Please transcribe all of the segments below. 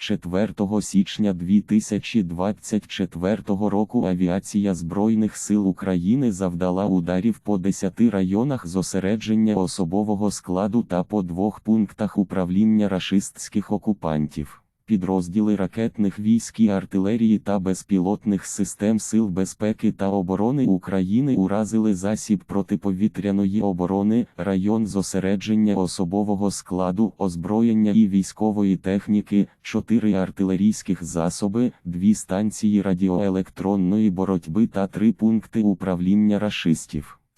4 січня 2024 року авіація Збройних сил України завдала ударів по 10 районах зосередження особового складу та по двох пунктах управління рашистських окупантів. Підрозділи ракетних військ і артилерії та безпілотних систем Сил безпеки та оборони України уразили засіб протиповітряної оборони, район зосередження особового складу, озброєння і військової техніки, чотири артилерійських засоби, дві станції радіоелектронної боротьби та три пункти управління рашистів.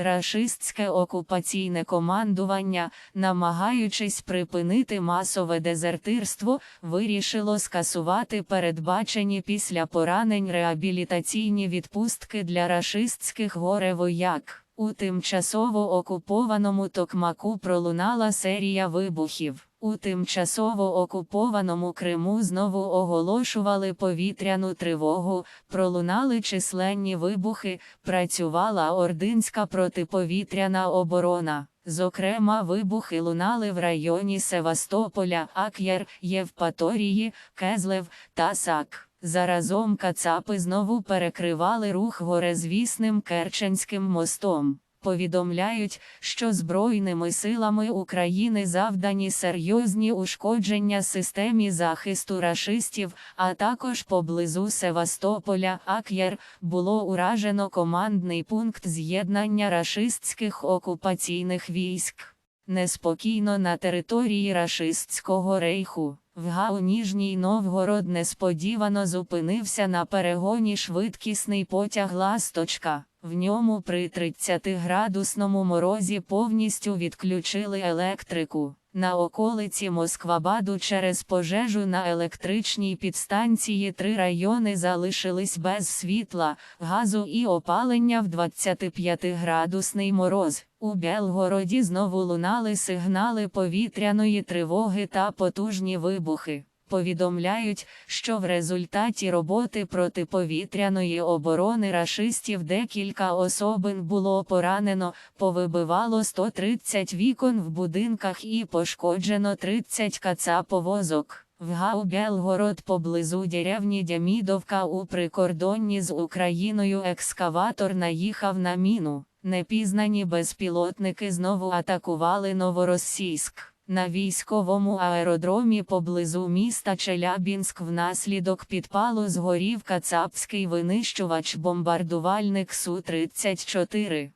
Рашистське окупаційне командування, намагаючись припинити масове дезертирство, вирішило скасувати передбачені після поранень реабілітаційні відпустки для рашистських горевояк. У тимчасово окупованому Токмаку пролунала серія вибухів. У тимчасово окупованому Криму знову оголошували повітряну тривогу, пролунали численні вибухи, працювала ординська протиповітряна оборона. Зокрема, вибухи лунали в районі Севастополя, Ак'єр, Євпаторії, Кезлев та Сак. Заразом кацапи знову перекривали рух горезвісним Керченським мостом. Повідомляють, що Збройними силами України завдані серйозні ушкодження системі захисту рашистів, а також поблизу Севастополя Ак'єр було уражено командний пункт з'єднання рашистських окупаційних військ. Неспокійно на території рашистського рейху. В Гау Ніжній Новгород несподівано зупинився на перегоні швидкісний потяг Ласточка. В ньому при 30-градусному морозі повністю відключили електрику. На околиці Москвабаду через пожежу на електричній підстанції три райони залишились без світла, газу і опалення в 25-градусний мороз. У Белгороді знову лунали сигнали повітряної тривоги та потужні вибухи. Повідомляють, що в результаті роботи протиповітряної оборони рашистів декілька особин було поранено, повибивало 130 вікон в будинках і пошкоджено 30 кацаповозок. В Гау-Белгород поблизу деревні Дямідовка у прикордонні з Україною екскаватор наїхав на міну. Непізнані безпілотники знову атакували Новоросійськ. На військовому аеродромі поблизу міста Челябінськ внаслідок підпалу згорів кацапський винищувач-бомбардувальник Су-34.